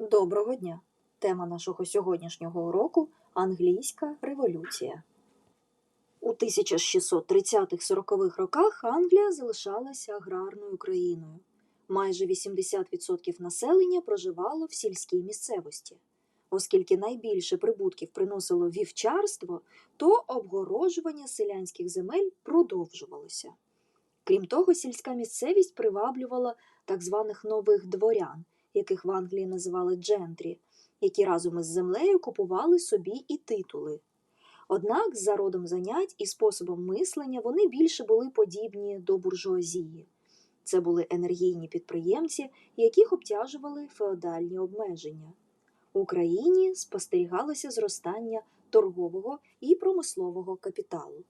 Доброго дня! Тема нашого сьогоднішнього уроку Англійська революція. У 1630-40-х роках Англія залишалася аграрною країною. Майже 80% населення проживало в сільській місцевості. Оскільки найбільше прибутків приносило вівчарство, то обгорожування селянських земель продовжувалося. Крім того, сільська місцевість приваблювала так званих нових дворян, яких в Англії називали джентрі, які разом із землею купували собі і титули. Однак, за родом занять і способом мислення вони більше були подібні до буржуазії. Це були енергійні підприємці, яких обтяжували феодальні обмеження. В Україні спостерігалося зростання торгового і промислового капіталу.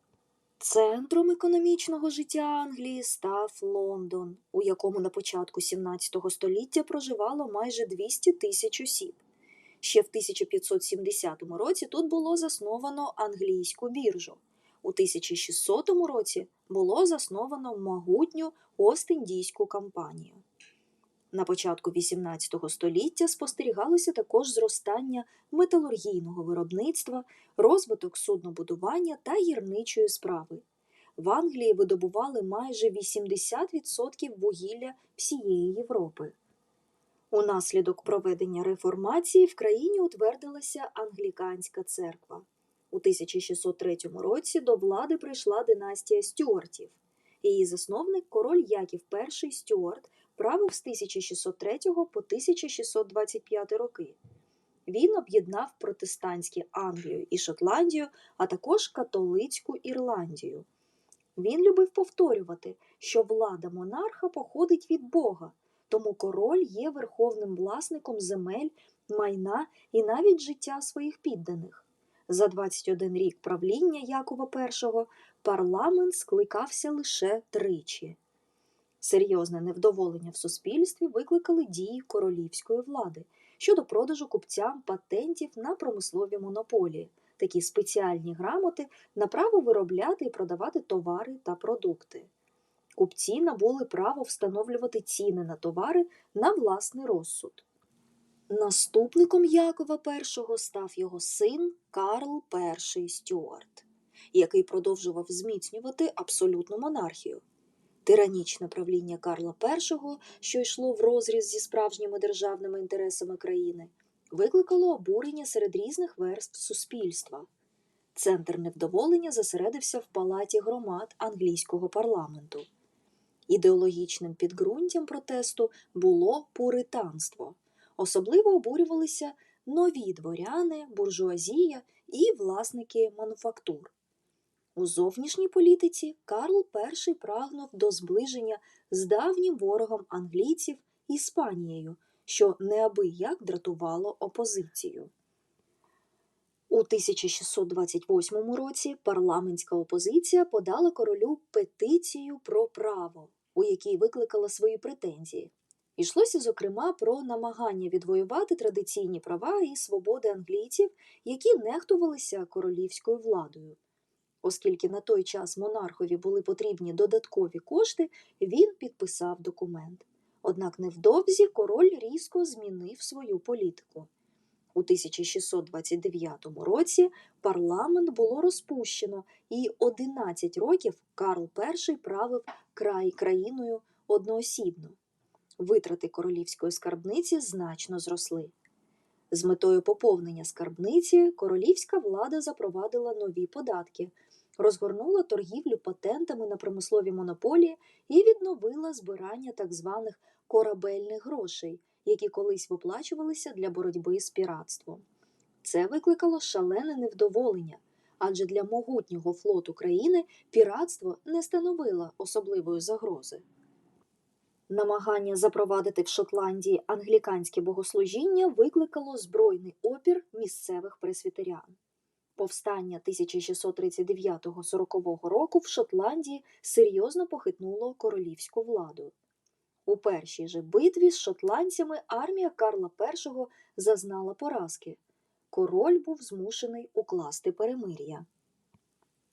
Центром економічного життя Англії став Лондон, у якому на початку 17 століття проживало майже 200 тисяч осіб. Ще в 1570 році тут було засновано англійську біржу. У 1600 році було засновано могутню Ост-Індійську компанію. На початку 18 століття спостерігалося також зростання металургійного виробництва, розвиток суднобудування та гірничої справи. В Англії видобували майже 80% вугілля всієї Європи. Унаслідок проведення реформації в країні утвердилася англіканська церква. У 1603 році до влади прийшла династія Стюартів. Її засновник король Яків І Стюарт правив з 1603 по 1625 роки. Він об'єднав протестантські Англію і Шотландію, а також католицьку Ірландію. Він любив повторювати, що влада монарха походить від Бога, тому король є верховним власником земель, майна і навіть життя своїх підданих. За 21 рік правління Якова І парламент скликався лише тричі. Серйозне невдоволення в суспільстві викликали дії королівської влади щодо продажу купцям патентів на промислові монополії, такі спеціальні грамоти на право виробляти і продавати товари та продукти. Купці набули право встановлювати ціни на товари на власний розсуд. Наступником Якова І став його син Карл І Стюарт, який продовжував зміцнювати абсолютну монархію. Тиранічне правління Карла І, що йшло в розріз зі справжніми державними інтересами країни, викликало обурення серед різних верств суспільства. Центр невдоволення зосередився в палаті громад англійського парламенту. Ідеологічним підґрунтям протесту було пуританство. Особливо обурювалися нові дворяни, буржуазія і власники мануфактур. У зовнішній політиці Карл І прагнув до зближення з давнім ворогом англійців Іспанією, що неабияк дратувало опозицію. У 1628 році парламентська опозиція подала королю петицію про право, у якій викликала свої претензії. Йшлося, зокрема, про намагання відвоювати традиційні права і свободи англійців, які нехтувалися королівською владою. Оскільки на той час монархові були потрібні додаткові кошти, він підписав документ. Однак невдовзі король різко змінив свою політику. У 1629 році парламент було розпущено, і 11 років Карл І правив край країною одноосібно. Витрати королівської скарбниці значно зросли. З метою поповнення скарбниці королівська влада запровадила нові податки, розгорнула торгівлю патентами на промислові монополії і відновила збирання так званих корабельних грошей, які колись виплачувалися для боротьби з піратством. Це викликало шалене невдоволення, адже для могутнього флоту країни піратство не становило особливої загрози. Намагання запровадити в Шотландії англіканське богослужіння викликало збройний опір місцевих пресвітерян. Повстання 1639-40 року в Шотландії серйозно похитнуло королівську владу. У першій же битві з шотландцями армія Карла І зазнала поразки. Король був змушений укласти перемир'я.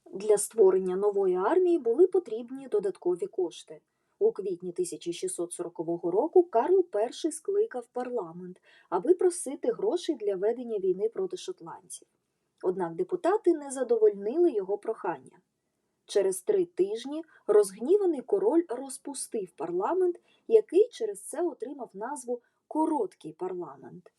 Для створення нової армії були потрібні додаткові кошти. У квітні 1640 року Карл І скликав парламент, аби просити грошей для ведення війни проти шотландців. Однак депутати не задовольнили його прохання. Через три тижні розгніваний король розпустив парламент, який через це отримав назву Короткий парламент.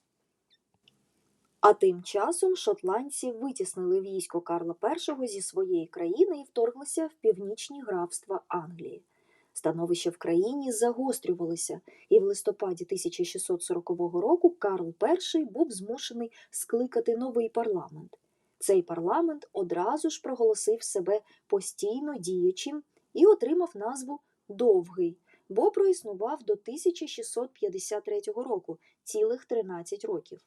А тим часом шотландці витіснили військо Карла І зі своєї країни і вторглися в північні графства Англії. Становище в країні загострювалося, і в листопаді 1640 року Карл І був змушений скликати новий парламент. Цей парламент одразу ж проголосив себе постійно діячим і отримав назву Довгий, бо проіснував до 1653 року цілих 13 років.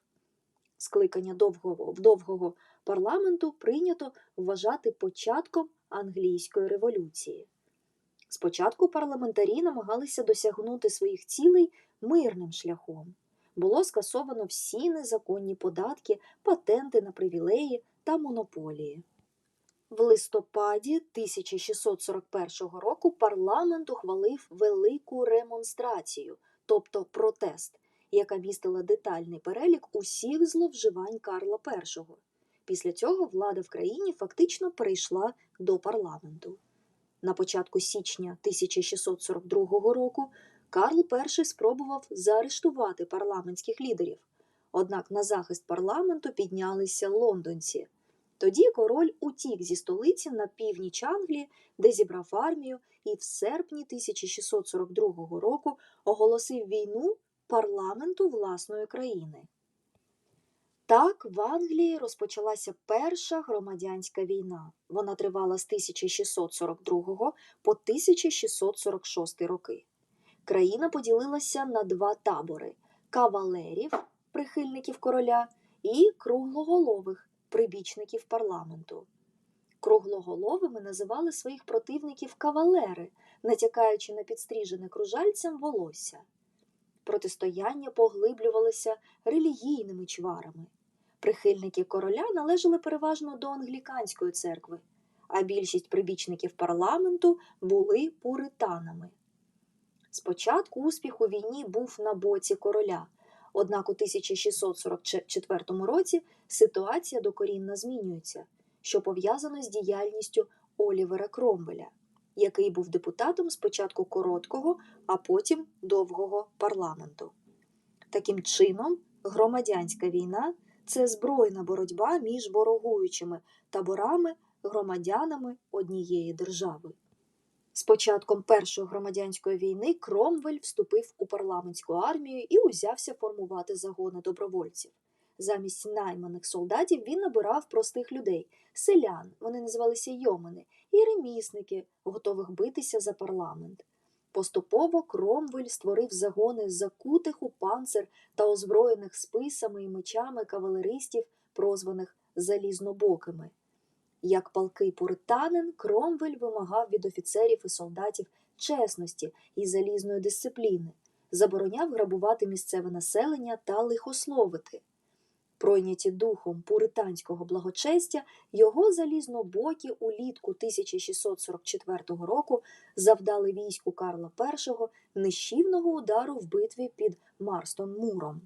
Скликання довгого, довгого парламенту прийнято вважати початком англійської революції. Спочатку парламентарі намагалися досягнути своїх цілей мирним шляхом. Було скасовано всі незаконні податки, патенти на привілеї та монополії. В листопаді 1641 року парламент ухвалив велику ремонстрацію, тобто протест, яка містила детальний перелік усіх зловживань Карла І. Після цього влада в країні фактично перейшла до парламенту. На початку січня 1642 року Карл І спробував заарештувати парламентських лідерів. Однак на захист парламенту піднялися лондонці. Тоді король утік зі столиці на північ Англії, де зібрав армію, і в серпні 1642 року оголосив війну парламенту власної країни. Так, в Англії розпочалася перша громадянська війна. Вона тривала з 1642 по 1646 роки. Країна поділилася на два табори кавалерів, прихильників короля, і круглоголових прибічників парламенту. Круглоголовими називали своїх противників кавалери, натякаючи на підстріжене кружальцем волосся. Протистояння поглиблювалося релігійними чварами. Прихильники короля належали переважно до англіканської церкви, а більшість прибічників парламенту були пуританами. Спочатку успіх у війні був на боці короля, однак у 1644 році ситуація докорінно змінюється, що пов'язано з діяльністю Олівера Кромвеля, який був депутатом спочатку короткого, а потім довгого парламенту. Таким чином, громадянська війна це збройна боротьба між ворогуючими таборами громадянами однієї держави. З початком Першої громадянської війни Кромвель вступив у парламентську армію і узявся формувати загони добровольців. Замість найманих солдатів він набирав простих людей, селян, вони називалися йомини, і ремісники, готових битися за парламент. Поступово Кромвель створив загони закутих у панцир та озброєних списами і мечами кавалеристів, прозваних залізнобокими. Як палкий пуританин, Кромвель вимагав від офіцерів і солдатів чесності і залізної дисципліни, забороняв грабувати місцеве населення та лихословити. Пройняті духом пуританського благочестя, його залізнобокі улітку 1644 року завдали війську Карла І нищівного удару в битві під Марстон Муром.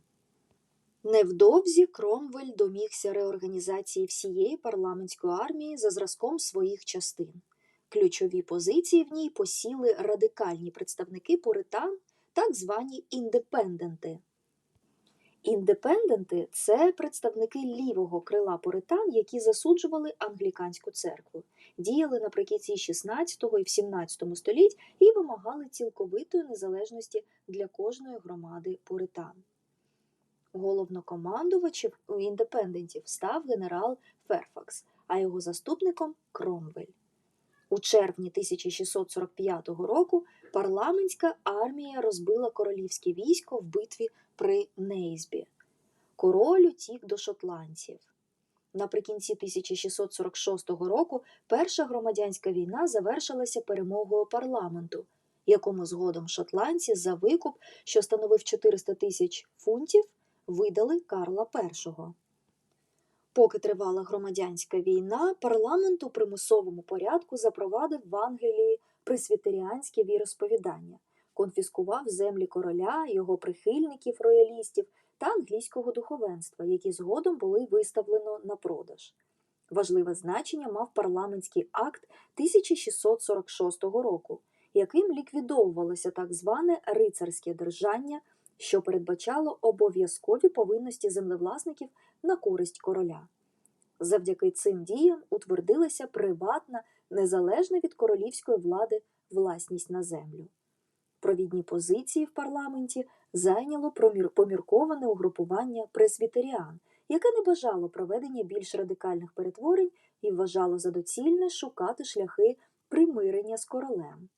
Невдовзі Кромвель домігся реорганізації всієї парламентської армії за зразком своїх частин. Ключові позиції в ній посіли радикальні представники пуритан, так звані індепенденти. Індепенденти це представники лівого крила пуритан, які засуджували англіканську церкву, діяли наприкінці 16 і 17 століть і вимагали цілковитої незалежності для кожної громади пуритан. Головнокомандувачем у індепендентів став генерал Ферфакс, а його заступником Кромвель. У червні 1645 року парламентська армія розбила королівське військо в битві при Нейзбі. Король утік до шотландців. Наприкінці 1646 року перша громадянська війна завершилася перемогою парламенту, якому згодом шотландці за викуп, що становив 400 тисяч фунтів, видали Карла І. Поки тривала громадянська війна, парламент у примусовому порядку запровадив в Англії пресвітеріанське віросповідання, конфіскував землі короля, його прихильників, роялістів та англійського духовенства, які згодом були виставлено на продаж. Важливе значення мав парламентський акт 1646 року, яким ліквідовувалося так зване рицарське держання, що передбачало обов'язкові повинності землевласників на користь короля. Завдяки цим діям утвердилася приватна, незалежна від королівської влади власність на землю. Провідні позиції в парламенті зайняло помірковане угрупування пресвітеріан, яке не бажало проведення більш радикальних перетворень і вважало за доцільне шукати шляхи примирення з королем.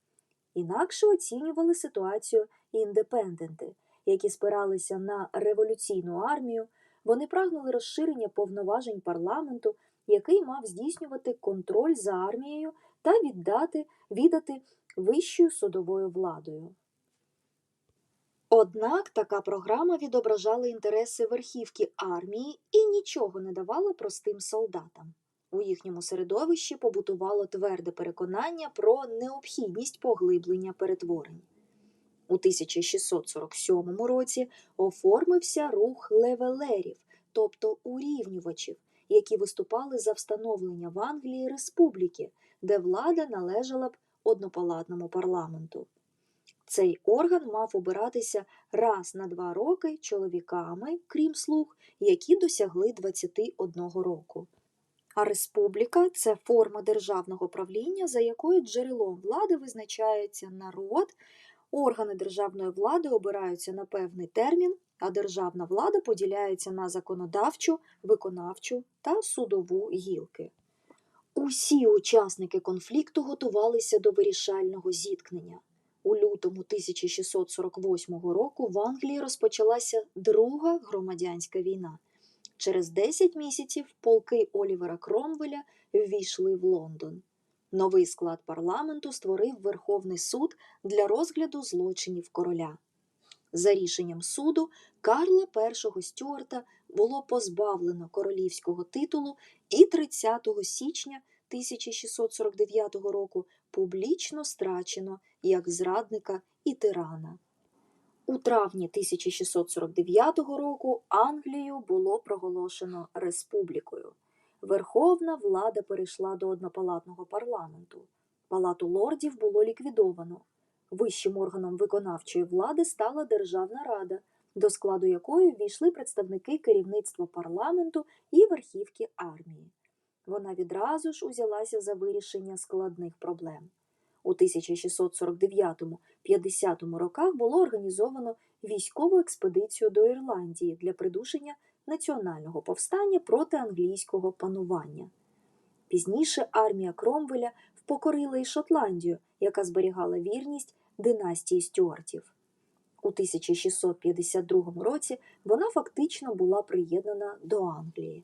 Інакше оцінювали ситуацію індепенденти, які спиралися на революційну армію, вони прагнули розширення повноважень парламенту, який мав здійснювати контроль за армією та віддати, віддати вищою судовою владою. Однак така програма відображала інтереси верхівки армії і нічого не давала простим солдатам. У їхньому середовищі побутувало тверде переконання про необхідність поглиблення перетворень. У 1647 році оформився рух левелерів, тобто урівнювачів, які виступали за встановлення в Англії республіки, де влада належала б однопалатному парламенту. Цей орган мав обиратися раз на два роки чоловіками, крім слуг, які досягли 21 року. А республіка це форма державного правління, за якою джерелом влади визначається народ, органи державної влади обираються на певний термін, а державна влада поділяється на законодавчу, виконавчу та судову гілки. Усі учасники конфлікту готувалися до вирішального зіткнення. У лютому 1648 року в Англії розпочалася Друга громадянська війна. Через 10 місяців полки Олівера Кромвеля ввійшли в Лондон. Новий склад парламенту створив Верховний суд для розгляду злочинів короля. За рішенням суду Карла І Стюарта було позбавлено королівського титулу і 30 січня 1649 року публічно страчено як зрадника і тирана. У травні 1649 року Англію було проголошено республікою. Верховна влада перейшла до однопалатного парламенту. Палату лордів було ліквідовано. Вищим органом виконавчої влади стала Державна рада, до складу якої ввійшли представники керівництва парламенту і верхівки армії. Вона відразу ж узялася за вирішення складних проблем. У 1649-50 роках було організовано військову експедицію до Ірландії для придушення національного повстання проти англійського панування. Пізніше армія Кромвеля впокорила і Шотландію, яка зберігала вірність династії Стюартів. У 1652 році вона фактично була приєднана до Англії.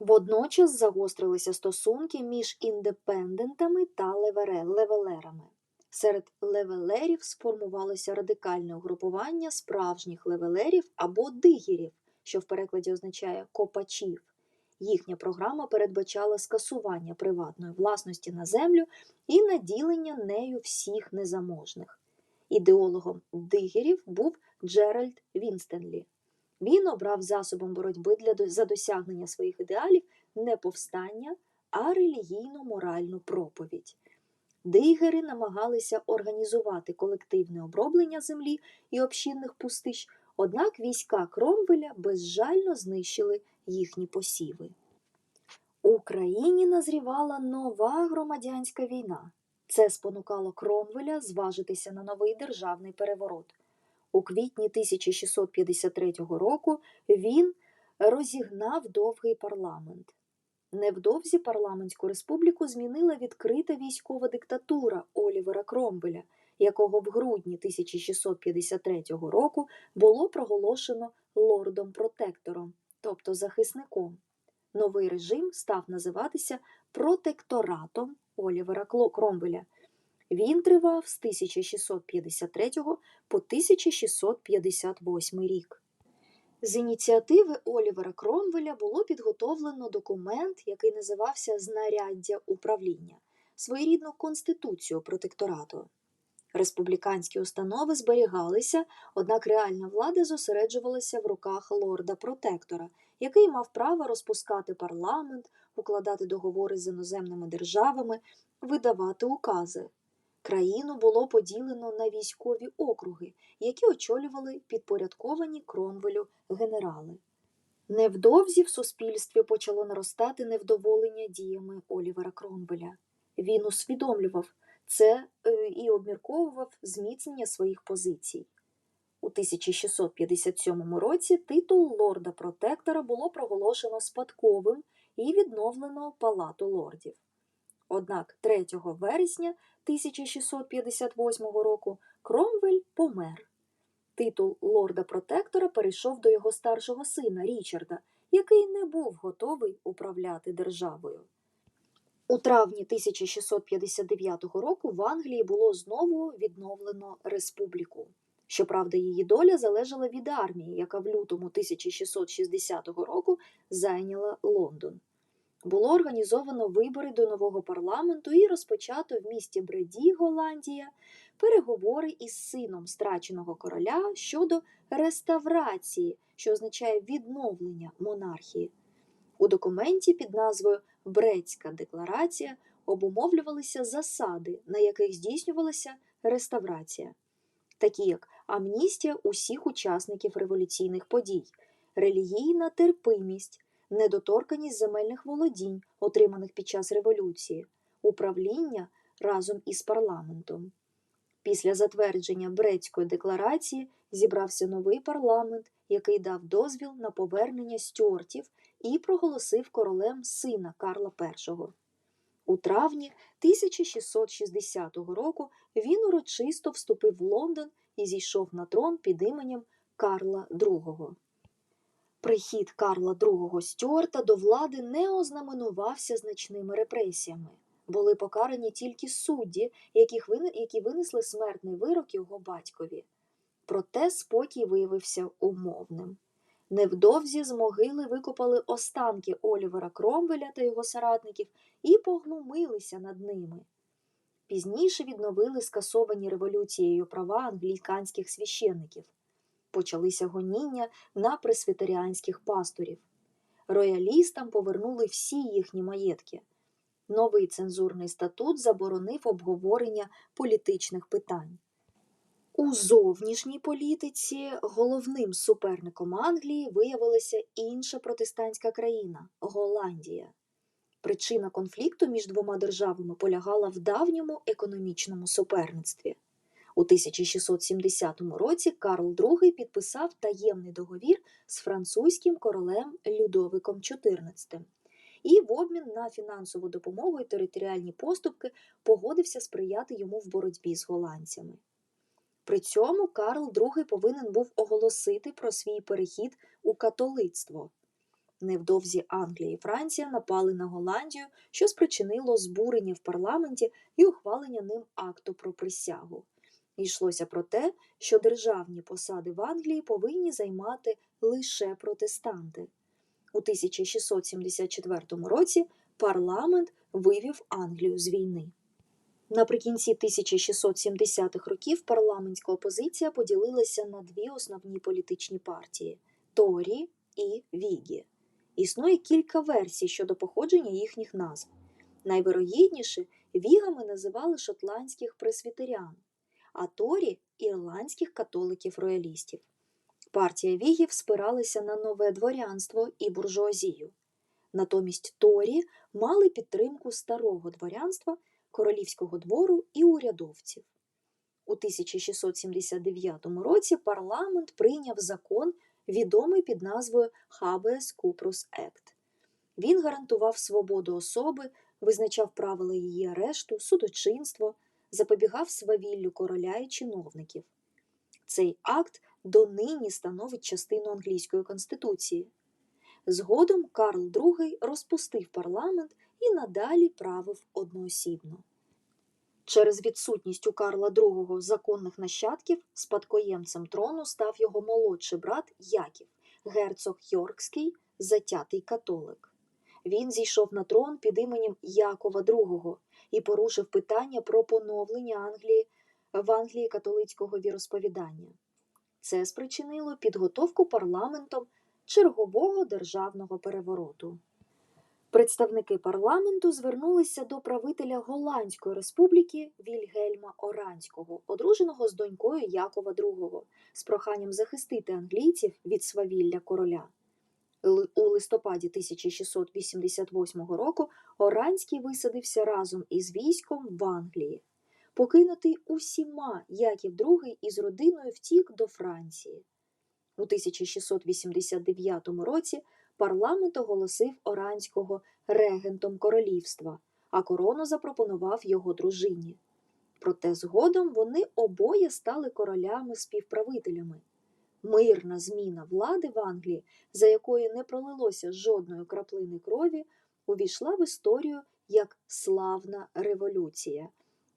Водночас загострилися стосунки між індепендентами та левелерами. Серед левелерів сформувалося радикальне угрупування справжніх левелерів або дигерів, що в перекладі означає копачів. Їхня програма передбачала скасування приватної власності на землю і наділення нею всіх незаможних. Ідеологом дигерів був Джеральд Вінстенлі. Він обрав засобом боротьби для за досягнення своїх ідеалів не повстання, а релігійно-моральну проповідь. Дигери намагалися організувати колективне оброблення землі і общинних пустищ, однак війська Кромвеля безжально знищили їхні посіви. У країні назрівала нова громадянська війна. Це спонукало Кромвеля зважитися на новий державний переворот. У квітні 1653 року він розігнав довгий парламент. Невдовзі парламентську республіку змінила відкрита військова диктатура Олівера Кромвеля, якого в грудні 1653 року було проголошено лордом-протектором, тобто захисником. Новий режим став називатися протекторатом Олівера Кромвеля. Він тривав з 1653 по 1658 рік. З ініціативи Олівера Кромвеля було підготовлено документ, який називався Знаряддя управління. своєрідну конституцію протекторату. Республіканські установи зберігалися, однак реальна влада зосереджувалася в руках лорда-протектора, який мав право розпускати парламент, укладати договори з іноземними державами, видавати укази. Країну було поділено на військові округи, які очолювали підпорядковані Кромвелю генерали. Невдовзі в суспільстві почало наростати невдоволення діями Олівера Кромвеля. Він усвідомлював це е, і обмірковував зміцнення своїх позицій. У 1657 році титул лорда протектора було проголошено спадковим і відновлено Палату лордів. Однак 3 вересня 1658 року Кромвель помер. Титул лорда протектора перейшов до його старшого сина Річарда, який не був готовий управляти державою. У травні 1659 року в Англії було знову відновлено республіку. Щоправда, її доля залежала від армії, яка в лютому 1660 року зайняла Лондон. Було організовано вибори до нового парламенту і розпочато в місті Бреді, Голландія, переговори із сином страченого короля щодо реставрації, що означає відновлення монархії. У документі під назвою Брецька декларація обумовлювалися засади, на яких здійснювалася реставрація, такі як амністія усіх учасників революційних подій, релігійна терпимість, недоторканість земельних володінь, отриманих під час революції, управління разом із парламентом. Після затвердження Брецької декларації зібрався новий парламент, який дав дозвіл на повернення стюартів і проголосив королем сина Карла І. У травні 1660 року він урочисто вступив в Лондон і зійшов на трон під іменем Карла II. Прихід Карла II Стюарта до влади не ознаменувався значними репресіями. Були покарані тільки судді, які винесли смертний вирок його батькові. Проте спокій виявився умовним. Невдовзі з могили викопали останки Олівера Кромвеля та його соратників і поглумилися над ними. Пізніше відновили скасовані революцією права англіканських священників. Почалися гоніння на пресвітеріанських пасторів. Роялістам повернули всі їхні маєтки. Новий цензурний статут заборонив обговорення політичних питань. У зовнішній політиці головним суперником Англії виявилася інша протестантська країна Голландія. Причина конфлікту між двома державами полягала в давньому економічному суперництві. У 1670 році Карл II підписав таємний договір з французьким королем Людовиком XIV і в обмін на фінансову допомогу і територіальні поступки погодився сприяти йому в боротьбі з голландцями. При цьому Карл II повинен був оголосити про свій перехід у католицтво. Невдовзі Англія і Франція напали на Голландію, що спричинило збурення в парламенті і ухвалення ним акту про присягу. Йшлося про те, що державні посади в Англії повинні займати лише протестанти. У 1674 році парламент вивів Англію з війни. Наприкінці 1670-х років парламентська опозиція поділилася на дві основні політичні партії Торі і Вігі. Існує кілька версій щодо походження їхніх назв. Найвирогідніше вігами називали шотландських пресвітерян, а Торі ірландських католиків-роялістів. Партія вігів спиралася на нове дворянство і буржуазію. Натомість Торі мали підтримку старого дворянства, королівського двору і урядовців. У 1679 році парламент прийняв закон, відомий під назвою Habeas Corpus Act. Він гарантував свободу особи, визначав правила її арешту, судочинство, запобігав свавіллю короля і чиновників. Цей акт донині становить частину англійської конституції. Згодом Карл II розпустив парламент і надалі правив одноосібно. Через відсутність у Карла II законних нащадків спадкоємцем трону став його молодший брат Яків, герцог Йоркський, затятий католик. Він зійшов на трон під іменем Якова II і порушив питання про поновлення Англії в Англії католицького віросповідання. Це спричинило підготовку парламентом чергового державного перевороту. Представники парламенту звернулися до правителя Голландської республіки Вільгельма Оранського, одруженого з донькою Якова II, з проханням захистити англійців від свавілля короля. У листопаді 1688 року Оранський висадився разом із військом в Англії. Покинутий усіма Яків II із родиною втік до Франції. У 1689 році парламент оголосив Оранського регентом королівства, а корону запропонував його дружині. Проте згодом вони обоє стали королями-співправителями. Мирна зміна влади в Англії, за якої не пролилося жодної краплини крові, увійшла в історію як славна революція.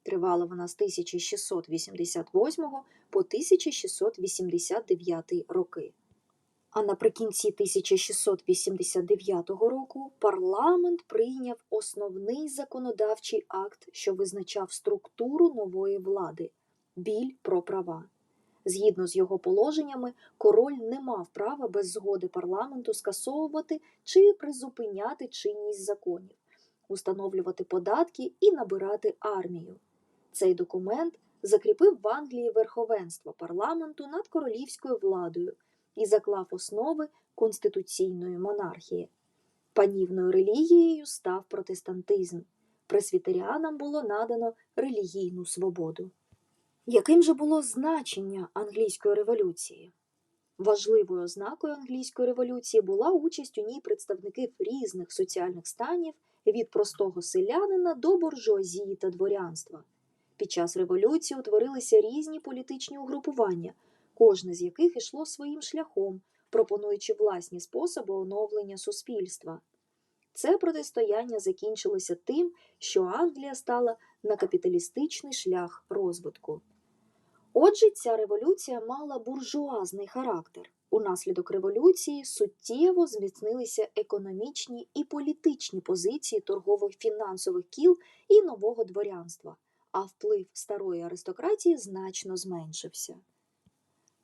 Тривала вона з 1688 по 1689 роки. А наприкінці 1689 року парламент прийняв основний законодавчий акт, що визначав структуру нової влади біль про права. Згідно з його положеннями, король не мав права без згоди парламенту скасовувати чи призупиняти чинність законів, установлювати податки і набирати армію. Цей документ закріпив в Англії верховенство парламенту над королівською владою і заклав основи конституційної монархії. Панівною релігією став протестантизм. Пресвітеріанам було надано релігійну свободу. Яким же було значення англійської революції? Важливою ознакою англійської революції була участь у ній представників різних соціальних станів від простого селянина до буржуазії та дворянства. Під час революції утворилися різні політичні угрупування, кожне з яких йшло своїм шляхом, пропонуючи власні способи оновлення суспільства. Це протистояння закінчилося тим, що Англія стала на капіталістичний шлях розвитку. Отже, ця революція мала буржуазний характер. Унаслідок революції суттєво зміцнилися економічні і політичні позиції торгово-фінансових кіл і нового дворянства, а вплив старої аристократії значно зменшився.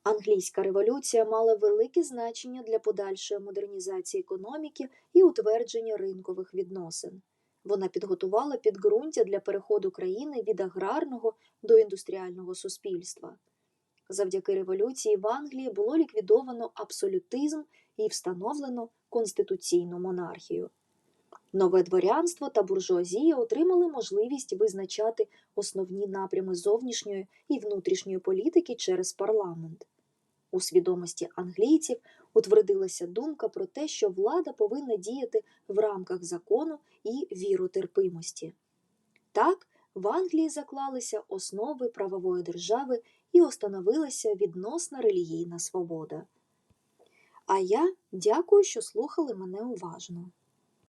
Англійська революція мала велике значення для подальшої модернізації економіки і утвердження ринкових відносин. Вона підготувала підґрунтя для переходу країни від аграрного до індустріального суспільства. Завдяки революції в Англії було ліквідовано абсолютизм і встановлено конституційну монархію. Нове дворянство та буржуазія отримали можливість визначати основні напрями зовнішньої і внутрішньої політики через парламент. У свідомості англійців утвердилася думка про те, що влада повинна діяти в рамках закону і віротерпимості. Так, в Англії заклалися основи правової держави і установилася відносна релігійна свобода. А я дякую, що слухали мене уважно.